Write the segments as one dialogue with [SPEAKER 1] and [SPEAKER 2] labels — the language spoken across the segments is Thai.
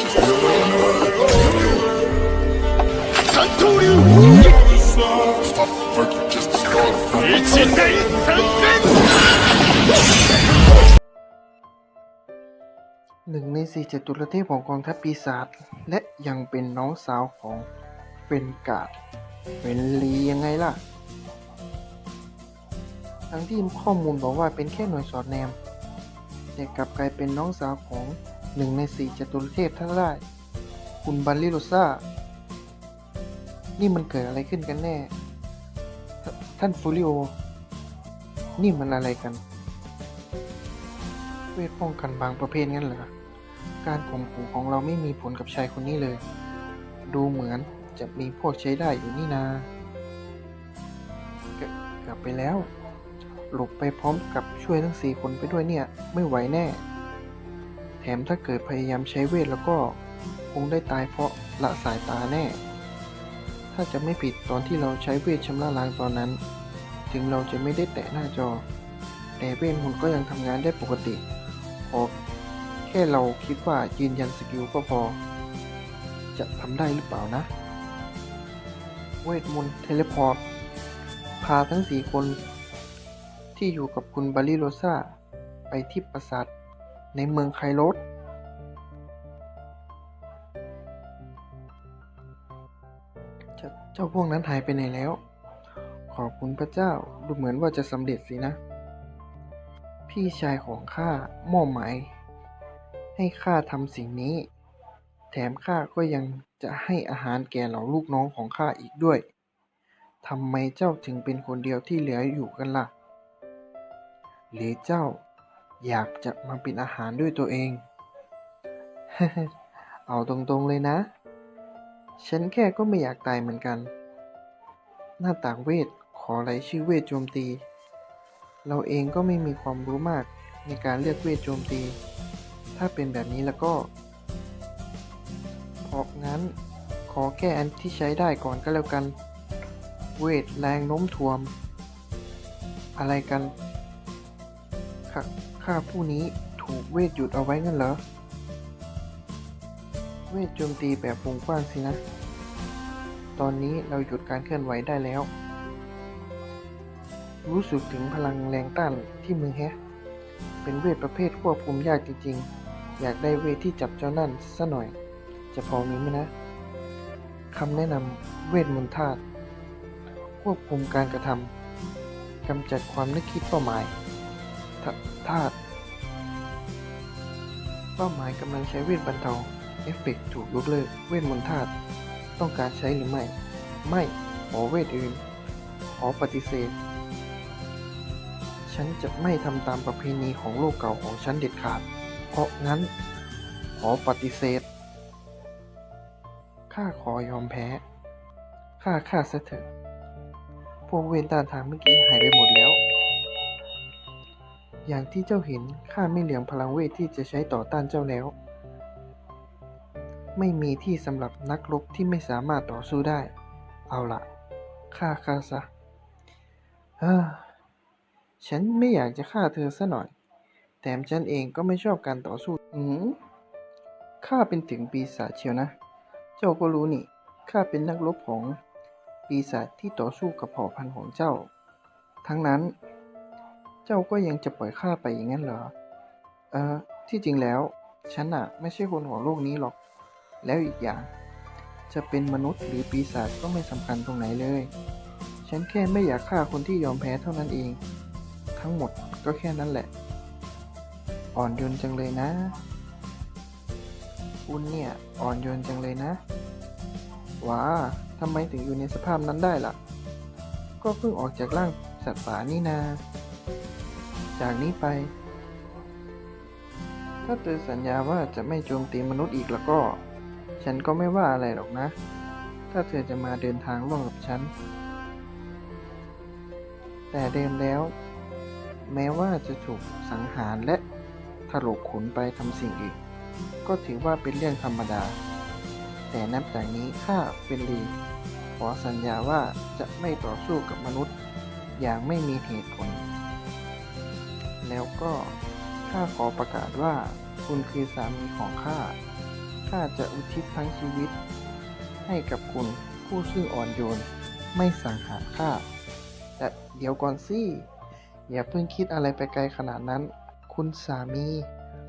[SPEAKER 1] หนึ่งในสี่จตุรเทพของกองทัพปีศาจและยังเป็นน้องสาวของเฟนการ์ดเฟนลียังไงล่ะ ทั้งที่ข้อมูลบอกว่าเป็นแค่หน่วยสอดแนม แต่กลับกลายเป็นน้องสาวของ หนึ่งในสี่จตุรเทพท่านได้ คุณบัลลิโรซ่า นี่มันเกิดอะไรขึ้นกันแน่ ท่านฟูริโอ นี่มันอะไรกัน เวทป้องกันบางประเภทงั้นเหรอ การข่มขู่ของเราไม่มีผลกับชายคนนี้เลย ดูเหมือนจะมีพวกใช้ได้อยู่นี่นา กลับไปแล้ว หลบไปพร้อมกับช่วยทั้งสี่คนไปด้วยเนี่ย ไม่ไหวแน่ แถมถ้าเกิดพยายามใช้เวทแล้วก็คงได้ตายเพราะละสายตาแน่ ถ้าจะไม่ผิดตอนที่เราใช้เวทชำระล้างตอนนั้น ถึงเราจะไม่ได้แตะหน้าจอ แต่เวทมนต์ก็ยังทำงานได้ปกติพอแค่เราคิดว่ายืนยันสกิลก็พอ จะทำได้หรือเปล่านะ เวทมนต์เทเลพอร์ตพาทั้งสี่คนที่อยู่กับคุณบาริโรซาไปที่ปราสาท ในเมืองไคโรสเจ้าพวกนั้นหายไปไหนแล้ว ขอบคุณพระเจ้าดูเหมือนว่าจะสำเร็จสินะ พี่ชายของข้ามอบหมาย ให้ข้าทำสิ่งนี้ แถมข้าก็ยังจะให้อาหารแก่เหล่าลูกน้องของข้าอีกด้วยทำไมเจ้าถึงเป็นคนเดียวที่เหลืออยู่กันล่ะ หรือเจ้า อยากจะมาเป็นอาหารด้วยตัวเอง เอาตรงๆเลยนะ ฉันแค่ก็ไม่อยากตายเหมือนกัน หน้าต่างเวทขอรายชื่อเวทโจมตี เราเองก็ไม่มีความรู้มากในการเลือกเวทโจมตี ถ้าเป็นแบบนี้แล้วก็เพราะงั้นขอแก้อันที่ใช้ได้ก่อนก็แล้วกัน เวทแรงโน้มถ่วงอะไรกันข้า ข้าผู้นี้ถูกเวทหยุดเอาไว้งั้นเหรอ เวทโจมตีแบบวงกว้างสินะ ตอนนี้เราหยุดการเคลื่อนไหวได้แล้ว รู้สึกถึงพลังแรงต้านที่มือแฮะ เป็นเวทประเภทควบคุมยากจริงๆ อยากได้เวทที่จับเจ้านั่นซะหน่อย จะพอมีไหมนะ คำแนะนำเวทมนต์ธาตุควบคุมการกระทำกำจัดความนึกคิดเป้าหมาย ธาธาตุเป้าหมายกำลังใช้เวทบรรเทา เอฟเฟกต์ถูกยกเลิก เวทมนต์ธาตุต้องการใช้หรือไม่ ไม่ขอเวทอื่น ขอปฏิเสธ ฉันจะไม่ทำตามประเพณีของโลกเก่าของฉันเด็ดขาด เพราะงั้น ขอปฏิเสธ ข้าขอยอมแพ้ ข้าฆ่าซะเถอะ พวกเวรต้านทานเมื่อกี้หายไปหมดแล้ว อย่างที่เจ้าเห็นข้าไม่เหลืองพลังเวทที่จะใช้ต่อต้านเจ้าแล้ว ไม่มีที่สำหรับนักรบที่ไม่สามารถต่อสู้ได้ เอาละฆ่าข้าซะเฮ้อฉันไม่อยากจะฆ่าเธอซะหน่อย แถมฉันเองก็ไม่ชอบการต่อสู้อืมข้าเป็นถึงปีศาจเชียวนะ เจ้าก็รู้นี่ ข้าเป็นนักรบของปีศาจที่ต่อสู้กับเผ่าพันธุ์ของเจ้า ทั้งนั้น จ้าก็ยังจะปล่อยข้าไปอย่างนั้นเหรอ เอ่อที่จริงแล้ว ฉันอะไม่ใช่คนของโลกนี้หรอก แล้วอีกอย่าง จะเป็นมนุษย์หรือปีศาจก็ไม่สำคัญตรงไหนเลย ฉันแค่ไม่อยากฆ่าคนที่ยอมแพ้เท่านั้นเอง ทั้งหมดก็แค่นั้นแหละ อ่อนโยนจังเลยนะคุณเนี่ยอ่อนโยนจังเลยนะว้าทำไมถึงอยู่ในสภาพนั้นได้ล่ะ ก็เพิ่งออกจากร่างสัตว์ป่านี่นา จากนี้ไป ถ้าเธอสัญญาว่าจะไม่โจมตีมนุษย์อีกแล้วก็ ฉันก็ไม่ว่าอะไรหรอกนะ ถ้าเธอจะมาเดินทางร่วมกับฉัน แต่เดิมแล้ว แม้ว่าจะถูกสังหารและถลกขนไปทำสิ่งอื่นก็ถือว่าเป็นเรื่องธรรมดา แต่นับจากนี้ข้าเป็นลีขอสัญญาว่าจะไม่ต่อสู้กับมนุษย์ อย่างไม่มีเหตุผล แล้วก็ข้าขอประกาศว่าคุณคือสามีของข้า ข้าจะอุทิศทั้งชีวิต ให้กับคุณผู้ซึ่งอ่อนโยน ไม่สังหารข้า แต่เดี๋ยวก่อนสิ อย่าเพิ่งคิดอะไรไปไกลขนาดนั้น คุณสามี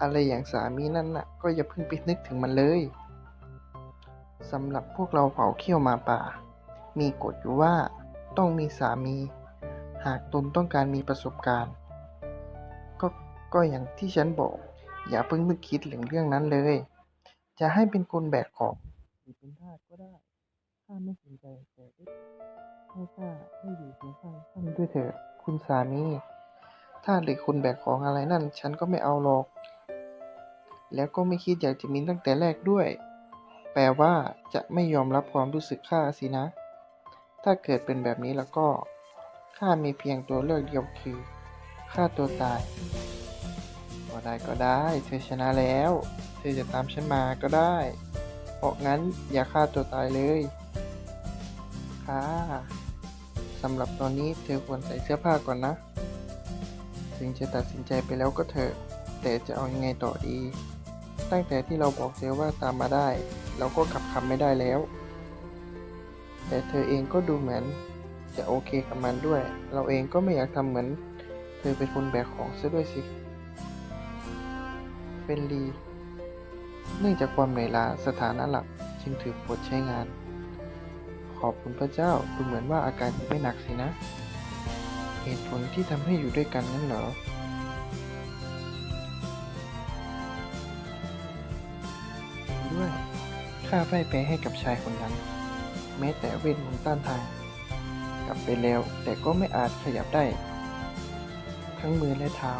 [SPEAKER 1] อะไรอย่างสามีนั่นน่ะ ก็อย่าเพิ่งไปนึกถึงมันเลยสำหรับพวกเราเผาเขี้ยวมาป่า มีกฎอยู่ว่าต้องมีสามี หากตนต้องการมีประสบการณ์ ก็อย่างที่ฉันบอก อย่าเพิ่งนึกคิดถึงเรื่องนั้นเลย จะให้เป็นคนแบกของหรือเป็นทาสก็ได้ข้าไม่สนใจแต่ให้ข้าได้อยู่เคียงข้างท่านด้วยเถิดคุณสามีถ้าหรือคุณแบกของอะไรนั่น ฉันก็ไม่เอาหรอก แล้วก็ไม่คิดอยากจะมีตั้งแต่แรกด้วย แปลว่าจะไม่ยอมรับความรู้สึกข้าสินะ ถ้าเกิดเป็นแบบนี้แล้วก็ข้ามีเพียงตัวเลือกเดียวคือฆ่าตัวตาย ได้ก็ได้ เธอชนะแล้ว เธอจะตามฉันมาก็ได้ เพราะงั้นอย่าฆ่าตัวตายเลย ค่ะสำหรับตอนนี้เธอควรใส่เสื้อผ้าก่อนนะ ถึงจะตัดสินใจไปแล้วก็เถอะ แต่จะเอายังไงต่อดี ตั้งแต่ที่เราบอกเธอว่าตามมาได้ เราก็กลับคำไม่ได้แล้ว แต่เธอเองก็ดูเหมือน จะโอเคกับมันด้วย เราเองก็ไม่อยากทำเหมือน เธอเป็นคนแบกของซะด้วยสิ เป็นลี เนื่องจากความเหนื่อยล้าสถานะหลักจึงถือปลดใช้งาน ขอบคุณพระเจ้าดูเหมือนว่าอาการจะไม่หนักสินะ เหตุผลที่ทำให้อยู่ด้วยกันนั้นเหรอด้วยข้าพ่ายแพ้ให้กับชายคนนั้น แม้แต่เวทมนต์ต้านทานกลับไปแล้วแต่ก็ไม่อาจขยับได้ ทั้งมือและเท้า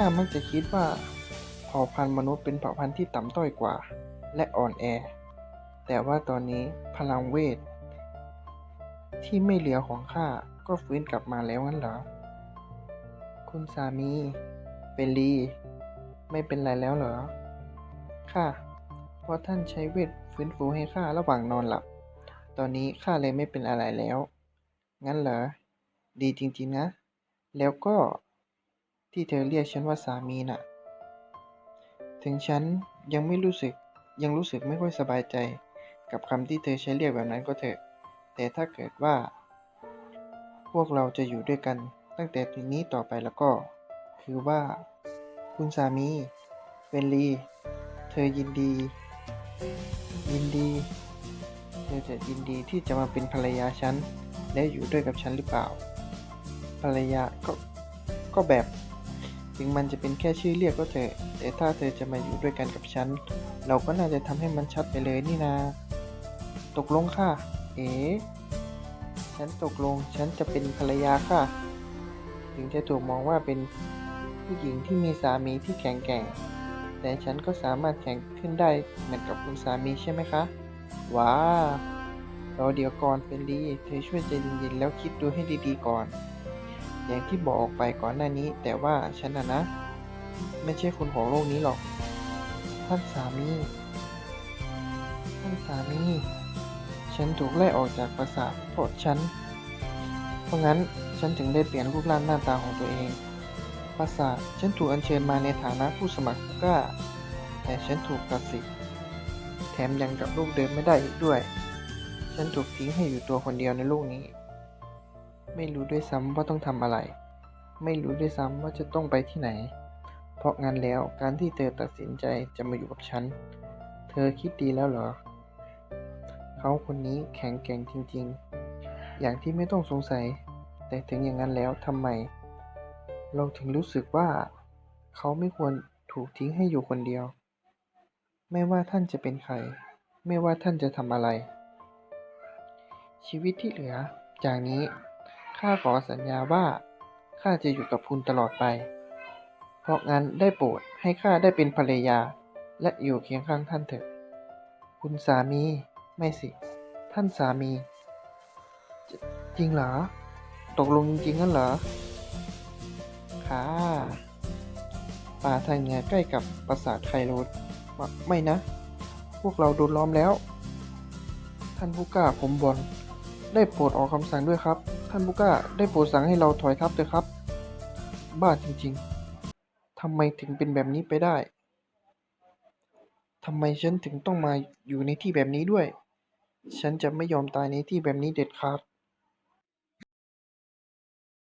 [SPEAKER 1] ข้ามักจะคิดว่าเผ่าพันธุ์มนุษย์เป็นเผ่าพันธุ์ที่ต่ำต้อยกว่า และอ่อนแอ แต่ว่าตอนนี้พลังเวท ที่ไม่เหลือของข้าก็ฟื้นกลับมาแล้วงั้นเหรอ คุณสามีเป็นลีไม่เป็นไรแล้วเหรอ ค่ะเพราะท่านใช้เวทฟื้นฟูให้ข้าระหว่างนอนหลับ ตอนนี้ข้าเลยไม่เป็นอะไรแล้ว งั้นเหรอ ดีจริงๆนะ แล้วก็ ที่เธอเรียกฉันว่าสามีน่ะ ถึงฉันยังไม่รู้สึกยังรู้สึกไม่ค่อยสบายใจกับคำที่เธอใช้เรียกแบบนั้นก็เถอะ แต่ถ้าเกิดว่า พวกเราจะอยู่ด้วยกันตั้งแต่ทีนี้ต่อไปแล้วก็ คือว่า คุณสามีเป็นลี เธอยินดี ยินดี เธอจะยินดีที่จะมาเป็นภรรยาฉันและอยู่ด้วยกับฉันหรือเปล่า ภรรยาก็ก็แบบ ถึงมันจะเป็นแค่ชื่อเรียกก็เถอะ แต่ถ้าเธอจะมาอยู่ด้วยกันกับฉัน เราก็น่าจะทำให้มันชัดไปเลยนี่นา ตกลงค่ะ เอ๋ฉันตกลง ฉันจะเป็นภรรยาค่ะ ถึงจะถูกมองว่าเป็นผู้หญิงที่มีสามีที่แข็งแกร่ง แต่ฉันก็สามารถแข็งขึ้นได้เหมือนกับคุณสามีใช่ไหมคะ ว้ารอเดี๋ยวก่อนเป็นดีเธอช่วยใจเย็นๆแล้วคิดดูให้ดีๆก่อน อย่างที่บอกออกไปก่อนหน้านี้ แต่ว่าฉันนะนะ ไม่ใช่คนของโลกนี้หรอก ท่านสามี ท่านสามี ฉันถูกไล่ออกจากปราสาทเพราะฉัน เพราะงั้นฉันถึงได้เปลี่ยนรูปร่างหน้าตาของตัวเอง ปราสาทฉันถูกอัญเชิญมาในฐานะผู้สมัครกล้า แต่ฉันถูกตัดสิทธิ์แถมยังกลับลูกเดิมไม่ได้อีกด้วย ฉันถูกทิ้งให้อยู่ตัวคนเดียวในโลกนี้ ไม่รู้ด้วยซ้ำว่าต้องทำอะไร ไม่รู้ด้วยซ้ำว่าจะต้องไปที่ไหน เพราะงั้นแล้วการที่เธอตัดสินใจจะมาอยู่กับฉัน เธอคิดดีแล้วเหรอ เขาคนนี้แข็งแกร่งจริงๆ อย่างที่ไม่ต้องสงสัย แต่ถึงอย่างนั้นแล้วทำไม เราถึงรู้สึกว่า เขาไม่ควรถูกทิ้งให้อยู่คนเดียว ไม่ว่าท่านจะเป็นใคร ไม่ว่าท่านจะทำอะไร ชีวิตที่เหลือจากนี้ ข้าขอสัญญาว่าข้าจะอยู่กับคุณตลอดไป เพราะงั้นได้โปรดให้ข้าได้เป็นภรรยา และอยู่เคียงข้างท่านเถิด คุณสามี ไม่สิ ท่านสามี จจริงเหรอ ตกลงจริงๆงั้นเหรอ ค่ะ ป่าทางเหนือใกล้กับปราสาทไคโรดไม่นะ พวกเราโดนล้อมแล้ว ท่านผู้กล้าผมบอลได้โปรดออกคำสั่งด้วยครับานบุก้าได้โปรดสั่งให้เราถอยทัพเถอะครับ บ้าจริงๆ ทำไมถึงเป็นแบบนี้ไปได้ ทำไมฉันถึงต้องมาอยู่ในที่แบบนี้ด้วย ฉันจะไม่ยอมตายในที่แบบนี้เด็ดขาด